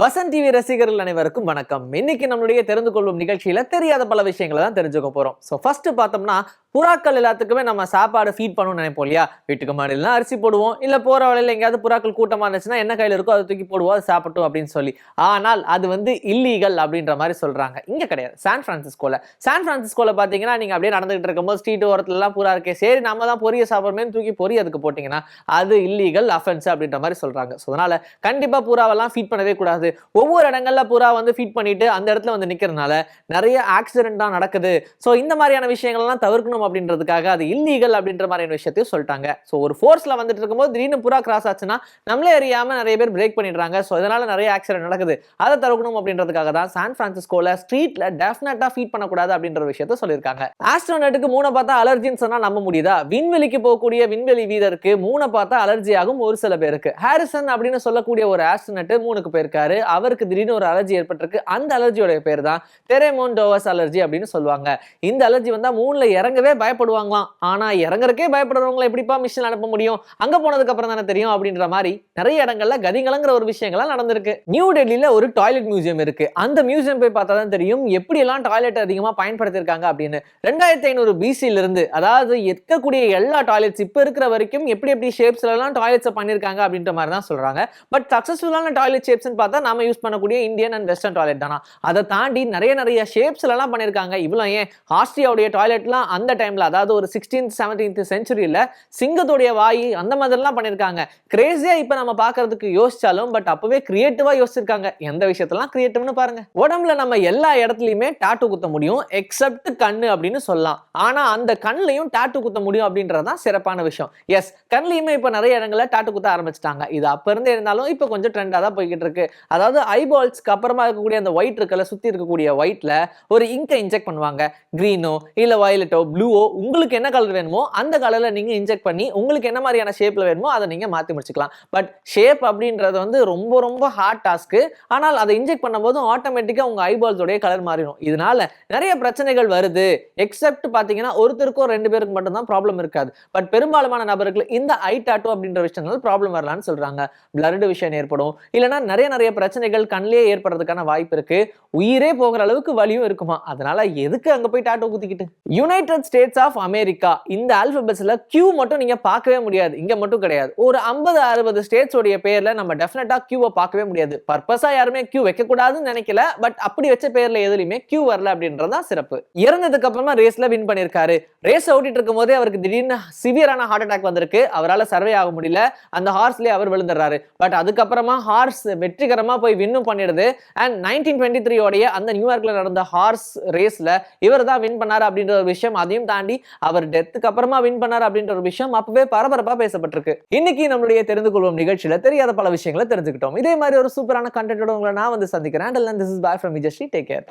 Vasanth TV ரசிகர்கள் அனைவருக்கும் வணக்கம். இன்னைக்கு நம்மளுடைய தெரிந்து கொள்ளும் நிகழ்ச்சியில தெரியாத பல விஷயங்களை தான் தெரிஞ்சுக்க போறோம். ஸோ ஃபர்ஸ்ட் பார்த்தோம்னா புறாக்கள் எல்லாத்துக்குமே நம்ம சாப்பாடு ஃபீட் பண்ணணும்னு நினைப்போம் இல்லையா? வீட்டுக்கு மாடிலாம் அரிசி போடுவோம். இல்லை போற வழியில எங்கேயாவது புறாக்கள் கூட்டமாக இருந்துச்சுன்னா என்ன கையில் இருக்கோ அதை தூக்கி போடுவோம் அது சாப்பிட்டோம் அப்படின்னு சொல்லி. ஆனால் அது வந்து இல்லீகல் அப்படின்ற மாதிரி சொல்கிறாங்க இங்கே கிடையாது. சான் ஃப்ரான்சிஸ்கோவில் சான் ஃப்ரான்சிஸ்கோவில் பார்த்தீங்கன்னா நீங்கள் அப்படியே நடந்துகிட்டு இருக்கும்போது ஸ்ட்ரீட் ஓரத்துலலாம் புறா இருக்கே. சரி நம்ம தான் பொரிய சாப்பிட்றமேனு தூக்கி பொரி அதுக்கு போட்டிங்கன்னா அது இல்லீகல் அஃபென்ஸ் அப்படின்ற மாதிரி சொல்கிறாங்க ஸோ அதனால் கண்டிப்பாக புறாவெல்லாம் ஃபீட் பண்ணவே கூடாது. ஒவ்வொரு இடங்கள்ல புறா வந்து ஃபீட் பண்ணிட்டு அந்த இடத்துல வந்து நிற்கிறதுனால நிறைய ஆக்சிடென்ட் தான் நடக்குது. ஸோ இந்த மாதிரியான விஷயங்கள்லாம் தவிர்க்கணும் பண்ணணும் அப்படின்றதுக்காக அது இல்லீகல் அப்படின்ற மாதிரியான விஷயத்தையும் சொல்லிட்டாங்க. ஸோ ஒரு ஃபோர்ஸில் வந்துட்டு இருக்கும்போது திடீர்னு புறா கிராஸ் ஆச்சுன்னா நம்மளே அறியாமல் நிறைய பேர் பிரேக் பண்ணிடுறாங்க. ஸோ இதனால நிறைய ஆக்சிடென்ட் நடக்குது. அதை தவிர்க்கணும் அப்படின்றதுக்காக தான் சான் பிரான்சிஸ்கோல ஸ்ட்ரீட்டில் டெஃபினட்டாக ஃபீட் பண்ணக்கூடாது அப்படின்ற ஒரு விஷயத்த சொல்லியிருக்காங்க. ஆஸ்ட்ரோனட்டுக்கு மூணை பார்த்தா அலர்ஜின்னு சொன்னால் நம்ப முடியுதா? விண்வெளிக்கு போகக்கூடிய விண்வெளி வீரருக்கு மூணை பார்த்தா அலர்ஜி ஆகும் ஒரு சில பேருக்கு. ஹாரிசன் அப்படின்னு சொல்லக்கூடிய ஒரு ஆஸ்ட்ரோனட் மூணுக்கு போயிருக்காரு. அவருக்கு திடீர்னு ஒரு அலர்ஜி ஏற்பட்டிருக்கு. அந்த அலர்ஜியோட பேர் தான் டெரேமோன்டோவஸ் அலர்ஜி அப்படின்னு சொல்லுவாங்க. இந்த அலர்ஜி வந்தால் மூணில் இறங்கவே பயப்படுவாங்களாம். ஆனால் இறங்குறக்கே பயப்படுறவங்களை எப்படிப்பா மிஷின் அனுப்ப முடியும்? அங்க போனதுக்கு அப்புறம் தானே தெரியும் அப்படின்ற மாதிரி நிறைய இடங்கள்ல கதிகலங்கிற ஒரு விஷயங்கள்லாம் நடந்திருக்கு. நியூ டெல்லியில ஒரு டாய்லெட் மியூசியம் இருக்கு. அந்த மியூசியம் போய் பார்த்தா தான் தெரியும் எப்படி எல்லாம் டாய்லெட் அதிகமா பயன்படுத்தியிருக்காங்க அப்படின்னு. ரெண்டாயிரத்தி ஐநூறு பிசியிலிருந்து அதாவது இருக்கக்கூடிய எல்லா டாய்லெட்ஸ் இப்போ இருக்கிற வரைக்கும் எப்படி எப்படி ஷேப்ஸ்ல எல்லாம் பண்ணியிருக்காங்க அப்படின்ற மாதிரி தான் சொல்றாங்க. பட் சக்ஸஸ்ஃபுல்லான டாய்லெட் ஷேப்ஸ்னு பார்த்தா நாம யூஸ் பண்ணக்கூடிய இந்தியன் அண்ட் வெஸ்டர்ன் டாய்லெட் தானா? அதை தாண்டி நிறைய நிறைய ஷேப்ஸ்ல எல்லாம் பண்ணியிருக்காங்க. இவ்வளோ ஏன்? ஆஸ்திரியாவுடைய டாய்லெட்லாம் அந்த டைமில் அதாவது ஒரு சிக்ஸ்டீன்த் செவன்டீன்த் செஞ்சுரியில் சிங்கத்துடைய வாய் அந்த மாதிரிலாம் பண்ணியிருக்காங்க கிரேஸியாக இப்போ நம்ம பார்க்கறதுக்கு யோசிச்சாலும் பட் அப்பவே கிரியேட்டிவாக யோசிச்சிருக்காங்க. எந்த விஷயத்தெல்லாம் கிரியேட்டிவ்னு பாருங்க. உடம்புல நம்ம எல்லா இடத்துலையுமே டாட்டு குத்த முடியும் எக்ஸப்ட் கண்ணு அப்படின்னு சொல்லலாம். ஆனால் அந்த கண்ணுலையும் டாட்டு குத்த முடியும் அப்படின்றதான் சிறப்பான விஷயம். எஸ் கண்ணுலையுமே இப்போ நிறைய இடங்களில் டாட்டு குத்த ஆரம்பிச்சிட்டாங்க. இது அப்ப இருந்தே இருந்தாலும் இப்போ கொஞ்சம் ட்ரெண்டாக தான் போய்கிட்டு இருக்கு. அதாவது ஐபால்ஸ்க்கு அப்புறமா இருக்கக்கூடிய அந்த ஒயிட் இருக்கல சுத்தி இருக்கக்கூடிய ஒயிட்ல ஒரு இங்கை இன்ஜெக்ட் பண்ணுவாங்க. கிரீனோ இல்ல வயலட்டோ ப்ளூ ப்ளூவோ உங்களுக்கு என்ன கலர் வேணுமோ அந்த கலரில் நீங்க இன்ஜெக்ட் பண்ணி உங்களுக்கு என்ன மாதிரியான ஷேப்பில் வேணுமோ அதை நீங்கள் மாத்தி முடிச்சுக்கலாம். பட் ஷேப் அப்படின்றது வந்து ரொம்ப ரொம்ப ஹார்ட் டாஸ்க்கு ஆனால் அதை இன்ஜெக்ட் பண்ணும்போது ஆட்டோமேட்டிக்காக உங்கள் ஐபால்ஸோடைய கலர் மாறிடும். இதனால நிறைய பிரச்சனைகள் வருது. எக்ஸப்ட் பார்த்தீங்கன்னா ஒருத்தருக்கும் ரெண்டு பேருக்கு மட்டும்தான் ப்ராப்ளம் இருக்காது. பட் பெரும்பாலான நபருக்கு இந்த ஐ டாட்டோ அப்படின்ற விஷயங்கள் ப்ராப்ளம் வரலாம்னு சொல்றாங்க. பிளர்டு விஷயம் ஏற்படும். இல்லைன்னா நிறைய நிறைய பிரச்சனைகள் கண்ணிலே ஏற்படுறதுக்கான வாய்ப்பு இருக்கு. உயிரே போகிற அளவுக்கு வலியும் இருக்குமா? அதனால எதுக்கு அங்க போய் டாட்டோ குத்திக்கிட்டு? யுனைடெட் ஸ்டேட்ஸ் ஆஃப் அமெரிக்கா இந்த ஆல்பபெட்ஸில் கியூ மட்டும் நீங்கள் பார்க்கவே முடியாது. இங்கே மட்டும் கிடையாது. ஒரு ஐம்பது அறுபது ஸ்டேட்ஸோடைய பேரில் நம்ம டெஃபினட்டாக கியூவை பார்க்கவே முடியாது. பர்பஸாக யாருமே கியூ வைக்கக்கூடாதுன்னு நினைக்கல. பட் அப்படி வச்ச பேரில் எதுலையுமே கியூ வரல அப்படின்றது தான் சிறப்பு. இறந்ததுக்கு அப்புறமா ரேஸில் வின் பண்ணிருக்காரு ரேஸ் ஓட்டிட்டு இருக்கும் போதே அவருக்கு திடீர்னு சிவியரான ஹார்ட் அட்டாக் வந்திருக்கு. அவரால் சர்வே ஆக முடியல. அந்த ஹார்ஸ்லேயே அவர் விழுந்துடுறாரு. பட் அதுக்கப்புறமா ஹார்ஸ் வெற்றிகரமாக போய் வின்னும் பண்ணிடுது. அண்ட் நைன்டீன் டுவெண்ட்டி த்ரீ உடைய அந்த நியூயார்க்கில் நடந்த ஹார்ஸ் ரேஸில் இவர் தான் வின் பண்ணாரு அப்படின்ற ஒரு விஷயம் அதையும் தாண்டி அவர் டெத்துக்கு அப்புறமா வின் பண்ணாரு அப்படின்ற ஒரு விஷயம் அப்பவே பரபரப்பா பேசப்பட்டிருக்கு. இன்னைக்கு நம்மளுடைய தெரிந்து கொள்வோம் நிகழ்ச்சியில தெரியாத பல விஷயங்களை தெரிஞ்சுக்கிட்டோம். இதே மாதிரி ஒரு சூப்பரான கண்டென்ட்டோட உங்களை நான் வந்து சந்திக்கிறேன். And this is bye from Vijay take care